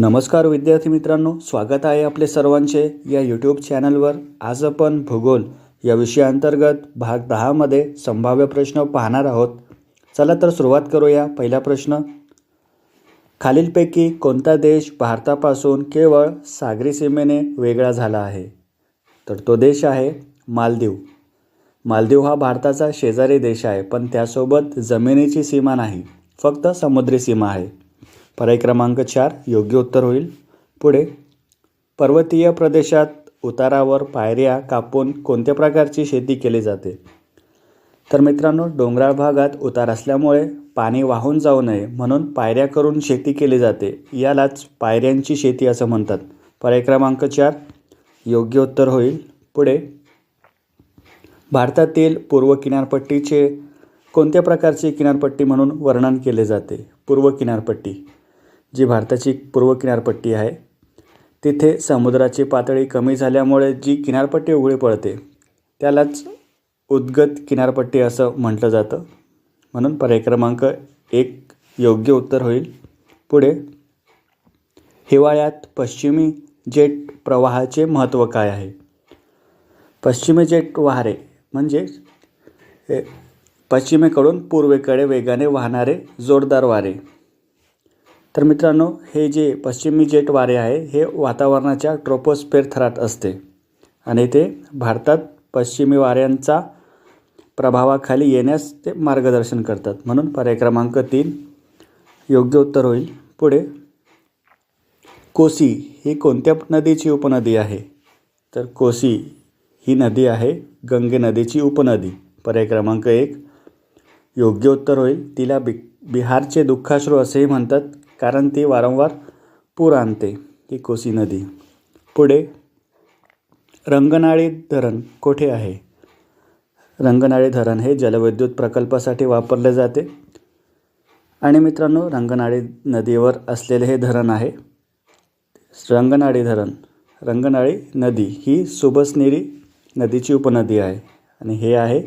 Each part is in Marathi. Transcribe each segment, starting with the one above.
नमस्कार विद्यार्थी मित्रांनो स्वागत आहे आपले सर्वांचे या यूट्यूब चॅनलवर आज आपण भूगोल या विषयाअंतर्गत भाग दहामध्ये संभाव्य प्रश्न पाहणार आहोत. चला तर सुरुवात करूया. पहिला प्रश्न खालीलपैकी कोणता देश भारतापासून केवळ सागरी सीमेने वेगळा झाला आहे? तर तो देश आहे मालदीव. मालदीव हा भारताचा शेजारी देश आहे पण त्यासोबत जमिनीची सीमा नाही फक्त समुद्री सीमा आहे. पर्याय क्रमांक चार योग्य उत्तर होईल. पुढे पर्वतीय प्रदेशात उतारावर पायऱ्या कापून कोणत्या प्रकारची शेती केली जाते? तर मित्रांनो डोंगराळ भागात उतार असल्यामुळे पाणी वाहून जाऊ नये म्हणून पायऱ्या करून शेती केली जाते. यालाच पायऱ्यांची शेती असं म्हणतात. पर्याय क्रमांक चार योग्य उत्तर होईल. पुढे भारतातील पूर्व किनारपट्टीचे कोणत्या प्रकारची किनारपट्टी म्हणून वर्णन केले जाते? पूर्व किनारपट्टी. जी भारताची पूर्व किनारपट्टी आहे तिथे समुद्राची पातळी कमी झाल्यामुळे जी किनारपट्टी उघडी पडते त्यालाच उद्गत किनारपट्टी असं म्हटलं जातं. म्हणून पर्याय क्रमांक एक योग्य उत्तर होईल. पुढे हिवाळ्यात पश्चिमी जेट प्रवाहाचे महत्त्व काय आहे? पश्चिमी जेट वारे म्हणजे पश्चिमेकडून पूर्वेकडे वेगाने वाहणारे जोरदार वारे. तर मित्रांनो हे जे पश्चिमी जेट वारे आहे हे वातावरणाच्या ट्रोपोस्फेअर थरात असते. आणि ते भारतात पश्चिमी वाऱ्यांचा प्रभावाखाली येण्यास ते मार्गदर्शन करतात. म्हणून पर्याय क्रमांक तीन योग्य उत्तर होईल. पुढे कोसी ही कोणत्या नदीची उपनदी आहे? तर कोसी ही नदी आहे गंगे नदीची उपनदी. पर्याय क्रमांक एक योग्य उत्तर होईल. तिला बि बिहारचे दुःखाश्रू असेही म्हणतात. कारण ती वारंवार पूर आणते ही कोसी नदी. पुढे रंगनाळी धरण कोठे आहे? रंगनाळी धरण हे जलविद्युत प्रकल्पासाठी वापरले जाते. आणि मित्रांनो रंगनाळी नदीवर असलेले हे धरण आहे. रंगनाळी धरण रंगनाळी नदी ही सुबसनेरी नदीची उपनदी आहे. आणि हे आहे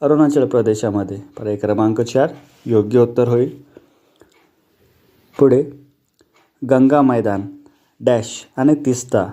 अरुणाचल प्रदेशामध्ये. पर्याय क्रमांक चार योग्य उत्तर होईल. पुढे गंगा मैदान डॅश आणि तिस्ता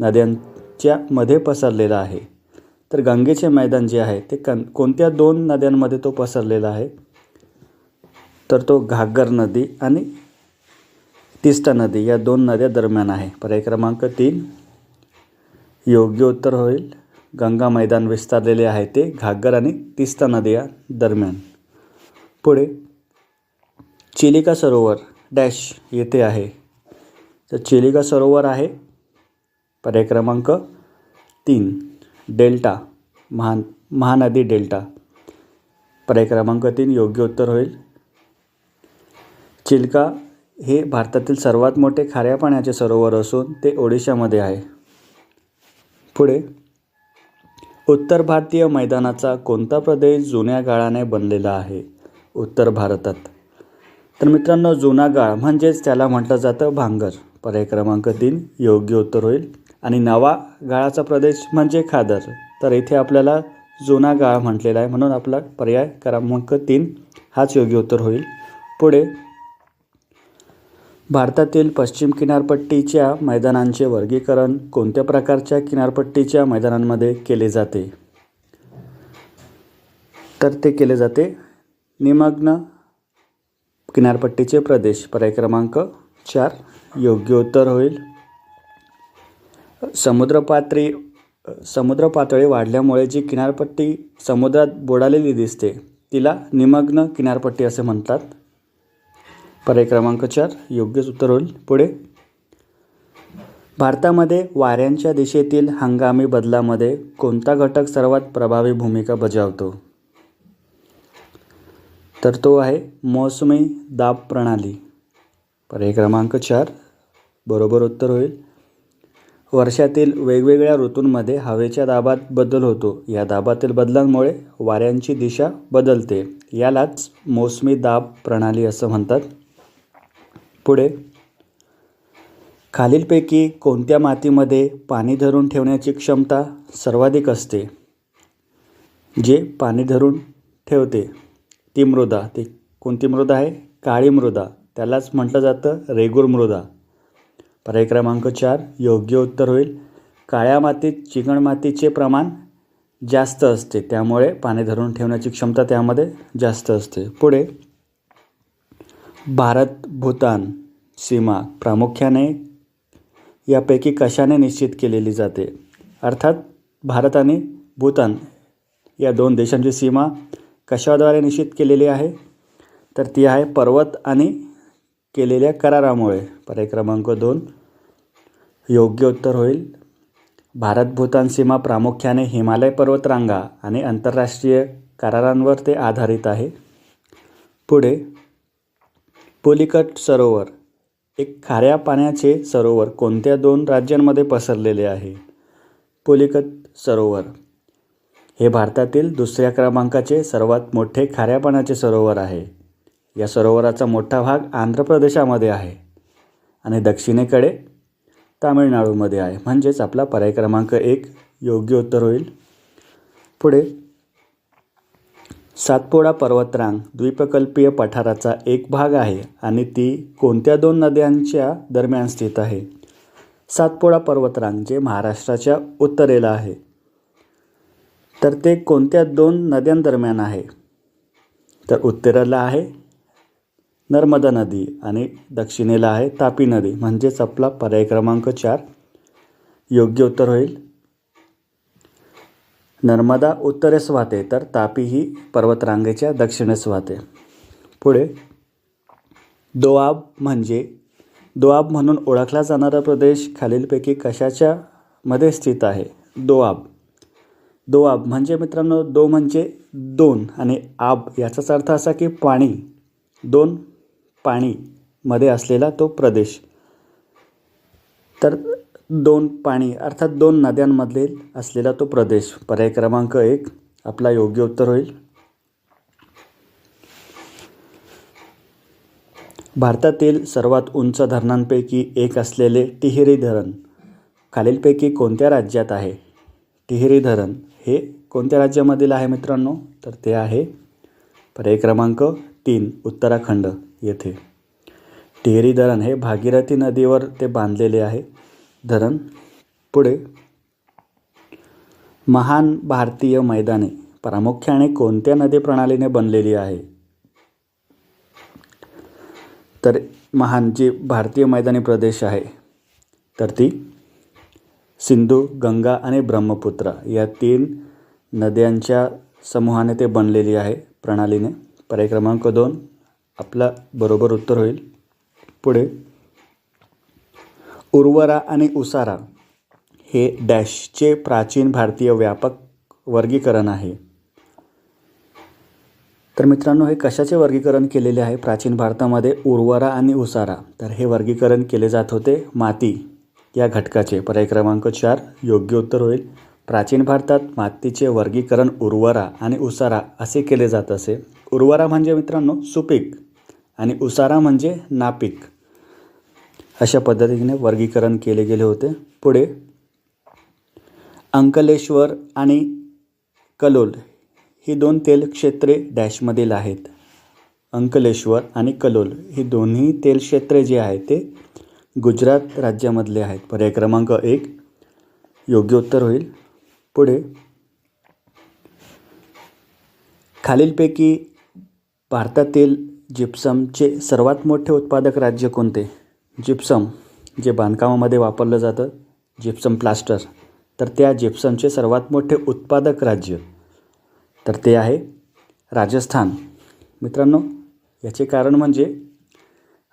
नद्यांच्या मध्ये पसरलेलं आहे. तर गंगेचे मैदान जे आहे ते कन कोणत्या दोन नद्यांमध्ये तो पसरलेला आहे? तर तो घागर नदी आणि तिस्ता नदी या दोन नद्या दरम्यान आहे. पर्याय क्रमांक तीन. योग्य उत्तर होईल. गंगा मैदान विस्तारलेले आहे ते घागर आणि तिस्ता नद्या दरम्यान. पुढे चिलिका सरोवर डॅश येथे आहे. तर चिलिका सरोवर आहे. पर्याय क्रमांक तीन डेल्टा महान महानदी डेल्टा. पर्याय क्रमांक तीन योग्य उत्तर होईल. चिल्का हे भारतातील सर्वात मोठे खाऱ्या पाण्याचे सरोवर असून ते ओडिशामध्ये आहे. पुढे उत्तर भारतीय मैदानाचा कोणता प्रदेश जुन्या काळाने बनलेला आहे? उत्तर भारतात. तर मित्रांनो जुना गाळ म्हणजेच त्याला म्हटलं जातं भांगर. पर्याय क्रमांक तीन योग्य उत्तर होईल. आणि नवा गाळाचा प्रदेश म्हणजे खादर. तर इथे आपल्याला जुना गाळ म्हटलेला आहे म्हणून आपला पर्याय क्रमांक तीन हाच योग्य उत्तर होईल. पुढे भारतातील पश्चिम किनारपट्टीच्या मैदानांचे वर्गीकरण कोणत्या प्रकारच्या किनारपट्टीच्या मैदानांमध्ये केले जाते? तर ते केले जाते निमग्न किनारपट्टीचे प्रदेश पर्याय क्रमांक चार. योग्य उत्तर होईल. समुद्रपातळी समुद्र पातळी वाढल्यामुळे जी किनारपट्टी समुद्रात बुडालेली दिसते तिला निमग्न किनारपट्टी असे म्हणतात. पर्याय क्रमांक चार. योग्यच उत्तर होईल. पुढे. भारतामध्ये वाऱ्यांच्या दिशेतील हंगामी बदलामध्ये कोणता घटक सर्वात प्रभावी भूमिका बजावतो? तर तो आहे मोसमी दाब प्रणाली. पर्याय क्रमांक चार बरोबर उत्तर होईल. वर्षातील वेगवेगळ्या ऋतूंमध्ये हवेच्या दाबात बदल होतो. या दाबातील बदलांमुळे वाऱ्यांची दिशा बदलते. यालाच मोसमी दाब प्रणाली असं म्हणतात. पुढे खालीलपैकी कोणत्या मातीमध्ये पाणी धरून ठेवण्याची क्षमता सर्वाधिक असते? जे पाणी धरून ठेवते. ती मृदा ती कोणती मृदा आहे? काळी मृदा. त्यालाच म्हटलं जातं रेगूर मृदा. पर्याय क्रमांक चार योग्य उत्तर होईल. काळ्या मातीत चिकणमातीचे प्रमाण जास्त असते. त्यामुळे पाणी धरून ठेवण्याची क्षमता त्यामध्ये जास्त असते. पुढे भारत भूतान सीमा प्रामुख्याने यापैकी कशाने निश्चित केलेली जाते? अर्थात भारत आणि भूतान या दोन देशांची सीमा कशाद्वारे निश्चित केलेली आहे? तर ती आहे पर्वत आणि केलेल्या करारामुळे. पर्याय क्रमांक दोन. योग्य उत्तर होईल. भारत भूतान सीमा प्रामुख्याने हिमालय पर्वतरांगा आणि आंतरराष्ट्रीय करारांवर ते आधारित आहे. पुढे पुलिकट सरोवर. एक खाऱ्या पाण्याचे सरोवर कोणत्या दोन राज्यांमध्ये पसरलेले आहे? पुलिकट सरोवर. हे भारतातील दुसऱ्या क्रमांकाचे सर्वात मोठे खाऱ्या पाण्याचे सरोवर आहे. या सरोवराचा मोठा भाग आंध्र प्रदेशामध्ये आहे आणि दक्षिणेकडे तामिळनाडूमध्ये आहे. म्हणजेच आपला पर्याय क्रमांक एक योग्य उत्तर होईल. पुढे सातपोडा पर्वतरांग द्वीपकल्पीय पठाराचा एक भाग आहे आणि ती कोणत्या दोन नद्यांच्या दरम्यान स्थित आहे? सातपोडा पर्वतरांग जे महाराष्ट्राच्या उत्तरेला आहे. तर ते कोणत्या दोन नद्यांदरम्यान आहे? तर उत्तरेला आहे नर्मदा नदी आणि दक्षिणेला आहे तापी नदी. म्हणजेच आपला पर्याय क्रमांक चार. योग्य उत्तर होईल. नर्मदा उत्तरेस वाहते तर तापी ही पर्वतरांगेच्या दक्षिणेस वाहते. पुढे दोआब म्हणजे दोआब म्हणून ओळखला जाणारा प्रदेश खालीलपैकी कशाच्या मध्ये स्थित आहे? दोआब. दोआब म्हणजे मित्रांनो दो म्हणजे दोन. आणि आब याचाच अर्थ असा की पाणी दोन पाणी मध्ये असलेला तो प्रदेश. तर दोन पाणी अर्थात दोन नद्यांमधले असलेला तो प्रदेश. पर्याय क्रमांक एक आपला योग्य उत्तर होईल. भारतातील सर्वात उंच धरणांपैकी एक असलेले टिहेरी धरण खालीलपैकी कोणत्या राज्यात आहे? टिहेरी धरण हे कोणत्या राज्यामधील आहे मित्रांनो? तर ते आहे पर्याय क्रमांक तीन उत्तराखंड येथे. टिहरी धरण हे भागीरथी नदीवर ते बांधलेले आहे. धरण पुढे महान भारतीय मैदाने प्रामुख्याने कोणत्या नदी प्रणालीने बनलेली आहे? तर महान जी भारतीय मैदानी प्रदेश आहे तर ती सिंधू गंगा आणि ब्रह्मपुत्रा या तीन नद्यांच्या समूहाने ते बनलेली आहे प्रणालीने. पर्याय क्रमांक दोन आपला बरोबर उत्तर होईल. पुढे उर्वरा आणि उसारा हे डॅशचे प्राचीन भारतीय व्यापक वर्गीकरण आहे. तर मित्रांनो हे कशाचे वर्गीकरण केलेले आहे? प्राचीन भारतामध्ये उर्वरा आणि उसारा. तर हे वर्गीकरण केले जात होते माती. या घटकाचे पर्याय क्रमांक चार योग्य उत्तर होईल. प्राचीन भारतात मातीचे वर्गीकरण उर्वरा आणि उसारा असे केले जात असे. उर्वरा म्हणजे मित्रांनो सुपीक आणि उसारा म्हणजे नापीक. अशा पद्धतीने वर्गीकरण केले गेले होते. पुढे अंकलेश्वर आणि कलोल ही दोन तेल क्षेत्रे डॅशमधील आहेत. अंकलेश्वर आणि कलोल ही दोन्ही तेल क्षेत्रे जी आहेत ते गुजरात राज्यामधले आहेत. पर्याय क्रमांक एक योग्य उत्तर होईल. पुढे खालीलपैकी भारतातील जिप्समचे सर्वात मोठे उत्पादक राज्य कोणते? जिप्सम जे बांधकामामध्ये वापरलं जातं जिप्सम प्लास्टर तर त्या जिप्समचे सर्वात मोठे उत्पादक राज्य. तर ते आहे राजस्थान. मित्रांनो याचे कारण म्हणजे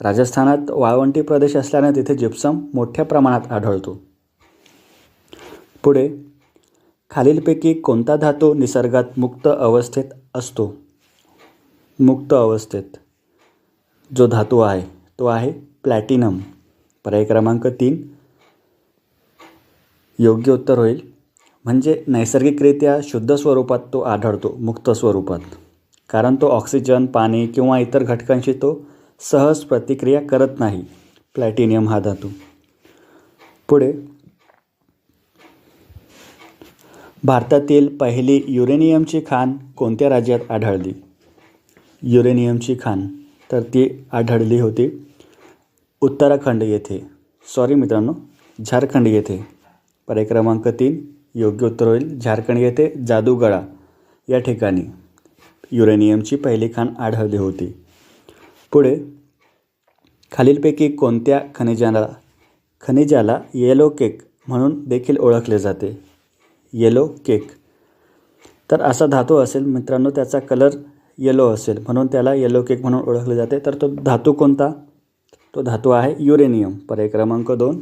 राजस्थानात वाळवंटी प्रदेश असल्याने तिथे जिप्सम मोठ्या प्रमाणात आढळतो. पुढे खालीलपैकी कोणता धातू निसर्गात मुक्त अवस्थेत असतो? मुक्त अवस्थेत. जो धातू आहे तो आहे प्लॅटिनम पर्याय क्रमांक तीन. योग्य उत्तर होईल. म्हणजे नैसर्गिकरित्या शुद्ध स्वरूपात तो आढळतो मुक्त स्वरूपात. कारण तो ऑक्सिजन पाणी किंवा इतर घटकांशी तो सहज प्रतिक्रिया करत नाही. प्लॅटिनियम हा धातू. पुढे. भारतातील पहिली युरेनियमची खाण कोणत्या राज्यात आढळली? युरेनियमची खाण. तर ती आढळली होती उत्तराखंड येथे. सॉरी मित्रांनो झारखंड येथे. पर्याय क्रमांक तीन. योग्य उत्तर होईल झारखंड येथे जादूगळा. या ठिकाणी युरेनियमची पहिली खाण आढळली होती. पुढे खालीलपैकी कोणत्या खनिजाला खनिजाला येलो केक म्हणून देखील ओळखले जाते. येलो केक तर असा धातू असेल मित्रांनो त्याचा कलर येलो असेल म्हणून त्याला येलो केक म्हणून ओळखले जाते. तर तो धातू कोणता? तो धातू आहे युरेनियम पर्याय क्रमांक दोन.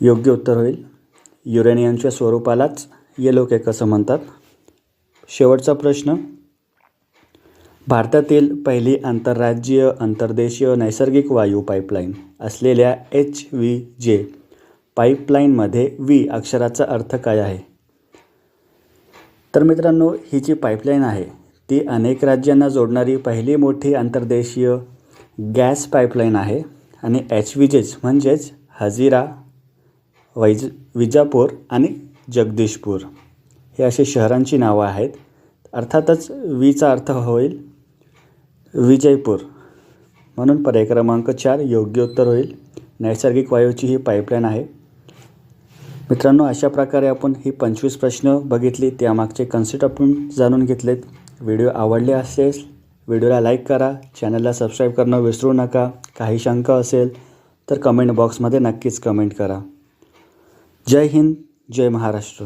योग्य उत्तर होईल. युरेनियमच्या स्वरूपालाच येलो केक असं म्हणतात. शेवटचा प्रश्न. भारतातील पहिली आंतरराज्यीय अंतर्देशीय नैसर्गिक वायू पाईपलाईन असलेल्या एच व्ही जे पाईपलाईनमध्ये व्ही अक्षराचा अर्थ काय आहे? तर मित्रांनो ही जी पाईपलाईन आहे ती अनेक राज्यांना जोडणारी पहिली मोठी आंतरदेशीय गॅस पाईपलाईन आहे आणि एच व्ही जेच म्हणजेच हजिरा वैज विजापूर आणि जगदीशपूर. हे असे शहरांची नावं आहेत. अर्थातच वीचा अर्थ होईल विजयपूर. म्हणून पर्याय क्रमांक चार योग्य उत्तर होईल. नैसर्गिक वायूची ही पाईपलाईन आहे. मित्रांनो अशा प्रकारे आपण ही पंचवीस प्रश्न बघितली. त्यामागचे कन्सेप्ट आपण जाणून घेतलेत. व्हिडिओ आवडले असेल व्हिडिओला लाईक करा. चॅनलला सबस्क्राईब करणं विसरू नका. काही शंका असेल तर कमेंट बॉक्समध्ये नक्कीच कमेंट करा. जय हिंद जय महाराष्ट्र.